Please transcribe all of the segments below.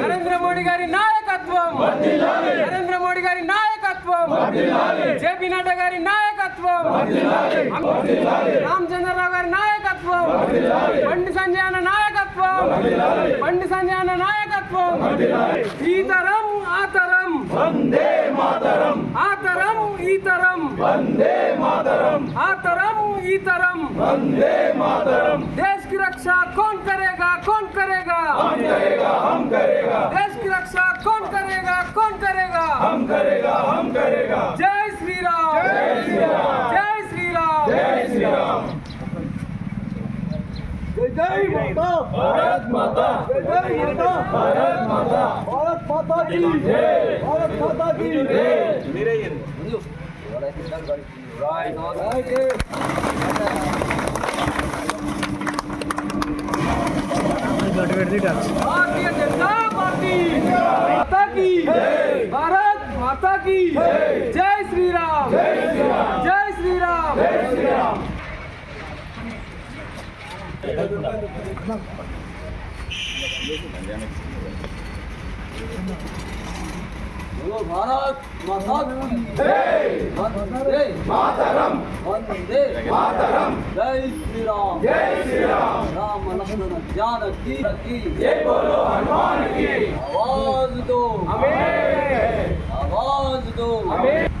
నరేంద్ర మోడీ గారి నాయకత్వం. నరేంద్ర మోడీ గారి నాయకత్వం. జేపీ నడ్డా గారి నాయకత్వం. రామచంద్రరావు గారి నాయకత్వం. బండి సంజయ్ అన్న నాయకత్వం. బండి సంజయ్ అన్న నాయకత్వం. ఈ తరం ఆ తరం వందే మాతరం. ఆ తరం ఈ తరం వందే మాతరం. ఆ తరం ఈ తరం వందే मातरम। देश की रक्षा कौन करेगा कौन करेगा? हम करेगा हम करेगा। देश की रक्षा कौन करेगा कौन करेगा? हम करेगा हम करेगा। जय श्री राम। जय श्री राम। जय श्री राम। जय श्री राम। भारत माता। भारत माता। भारत माता की। जय। भारत माता की। जय। भारतीय जनता पार्टी। माता की भारत माता की जय। श्री राम जय श्री राम जय श्री राम భారత్ వందే మాతరం వందే మాతరం జై శ్రీరామ్ జై శ్రీరామ్ రామ లక్ష్మణ జానకి జై బోలో హనుమాన్ ఆవాజ్ దో ఆమేన్ ఆవాజ్ దో ఆమేన్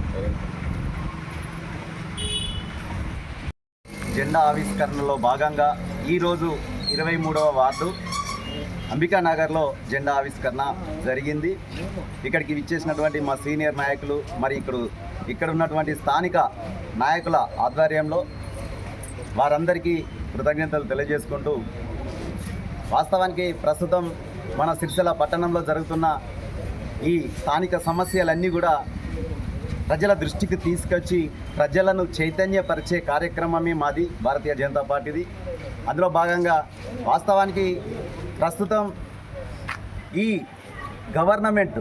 జెండా ఆవిష్కరణలో భాగంగా ఈరోజు ఇరవై మూడవ వార్డు అంబికా నగర్లో జెండా ఆవిష్కరణ జరిగింది. ఇక్కడికి విచ్చేసినటువంటి మా సీనియర్ నాయకులు మరి ఇక్కడ ఇక్కడ ఉన్నటువంటి స్థానిక నాయకుల ఆధ్వర్యంలో వారందరికీ కృతజ్ఞతలు తెలియజేసుకుంటూ వాస్తవానికి ప్రస్తుతం మన సిరిసిల్ల పట్టణంలో జరుగుతున్న ఈ స్థానిక సమస్యలన్నీ కూడా ప్రజల దృష్టికి తీసుకొచ్చి ప్రజలను చైతన్యపరిచే కార్యక్రమమే మాది భారతీయ జనతా పార్టీది. అందులో భాగంగా వాస్తవానికి ప్రస్తుతం ఈ గవర్నమెంట్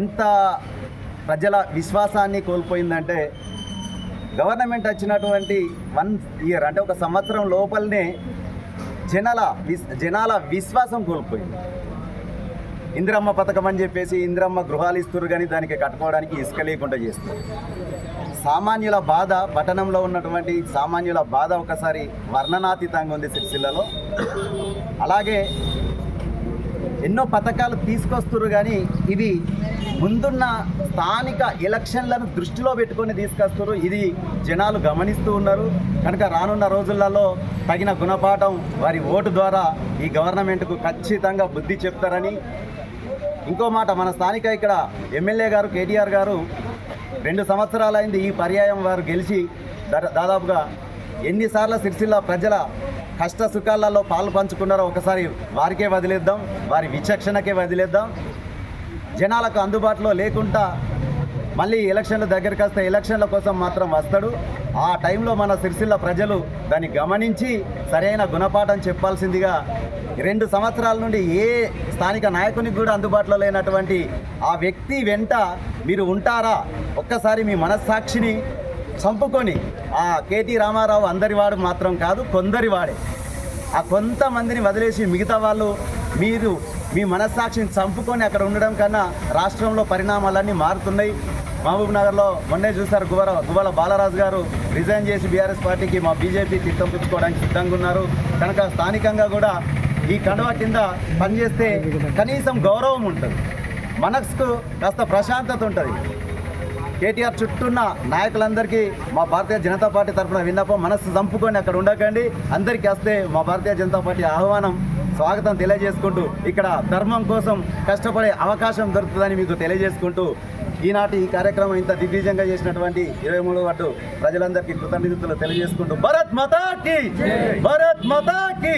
ఎంత ప్రజల విశ్వాసాన్ని కోల్పోయిందంటే గవర్నమెంట్ వచ్చినటువంటి వన్ ఇయర్ అంటే ఒక సంవత్సరం లోపలనే జనాల విస్ జనాల విశ్వాసం కోల్పోయింది. ఇందిరమ్మ పథకం అని చెప్పేసి ఇందిరమ్మ గృహాలు ఇస్తారు కానీ దానికి కట్టుకోవడానికి ఇసుక లేకుండా చేస్తారు సామాన్యుల బాధ పట్టణంలో ఉన్నటువంటి సామాన్యుల బాధ ఒకసారి వర్ణనాతీతంగా ఉంది సిరిసిల్లలో. అలాగే ఎన్నో పథకాలు తీసుకొస్తారు కానీ ఇవి ముందున్న స్థానిక ఎలక్షన్లను దృష్టిలో పెట్టుకొని తీసుకొస్తారు ఇది జనాలు గమనిస్తూ ఉన్నారు. కనుక రానున్న రోజులలో తగిన గుణపాఠం వారి ఓటు ద్వారా ఈ గవర్నమెంట్కు ఖచ్చితంగా బుద్ధి చెప్తారని ఇంకో మాట మన స్థానిక ఇక్కడ ఎమ్మెల్యే గారు కేటీఆర్ గారు రెండు సంవత్సరాలైంది ఈ పర్యాయం వారు గెలిచి దా- దాదాపుగా ఎన్నిసార్లు సిరిసిల్ల ప్రజల కష్ట సుఖాలలో పాలు పంచుకున్నారో ఒకసారి వారికే వదిలేద్దాం వారి విచక్షణకే వదిలేద్దాం. జనాలకు అందుబాటులో లేకుండా మళ్ళీ ఎలక్షన్ల దగ్గరికి వస్తే ఎలక్షన్ల కోసం మాత్రం వస్తాడు. ఆ టైంలో మన సిరిసిల్ల ప్రజలు దాన్ని గమనించి సరైన గుణపాఠం చెప్పాల్సిందిగా రెండు సంవత్సరాల నుండి ఏ స్థానిక నాయకునికి కూడా అందుబాటులో లేనటువంటి ఆ వ్యక్తి వెంట మీరు ఉంటారా? ఒక్కసారి మీ మనస్సాక్షిని చంపుకొని ఆ కేటీ రామారావు అందరివాడు మాత్రం కాదు కొందరివాడే ఆ కొంతమందిని వదిలేసి మిగతా వాళ్ళు మీరు మీ మనస్సాక్షిని చంపుకొని అక్కడ ఉండడం కన్నా రాష్ట్రంలో పరిణామాలన్నీ మారుతున్నాయి. మహబూబ్ నగర్లో మొన్నే చూశారు గువల గువ్వల బాలరాజు గారు రిజైన్ చేసి బీఆర్ఎస్ పార్టీకి మా బీజేపీ చిత్తం పుచ్చుకోవడానికి సిద్ధంగా ఉన్నారు. కనుక స్థానికంగా కూడా ఈ కండువా కింద పనిచేస్తే కనీసం గౌరవం ఉంటుంది. మనసుకు కాస్త ప్రశాంతత ఉంటుంది. కేటీఆర్ చుట్టూన్న నాయకులందరికీ మా భారతీయ జనతా పార్టీ తరఫున విన్నపం మనస్సు చంపుకొని అక్కడ ఉండకండి. అందరికీ వస్తే మా భారతీయ జనతా పార్టీ ఆహ్వానం స్వాగతం తెలియజేసుకుంటూ ఇక్కడ ధర్మం కోసం కష్టపడే అవకాశం దొరుకుతుందని మీకు తెలియజేసుకుంటూ ఈనాటి ఈ కార్యక్రమం ఇంత దిగ్విజయంగా చేసినటువంటి ఇరవై మూడు వాటు ప్రజలందరికీ కృతజ్ఞతలు తెలియజేసుకుంటూ భరత్ మతాకి భరత్ మతాకి.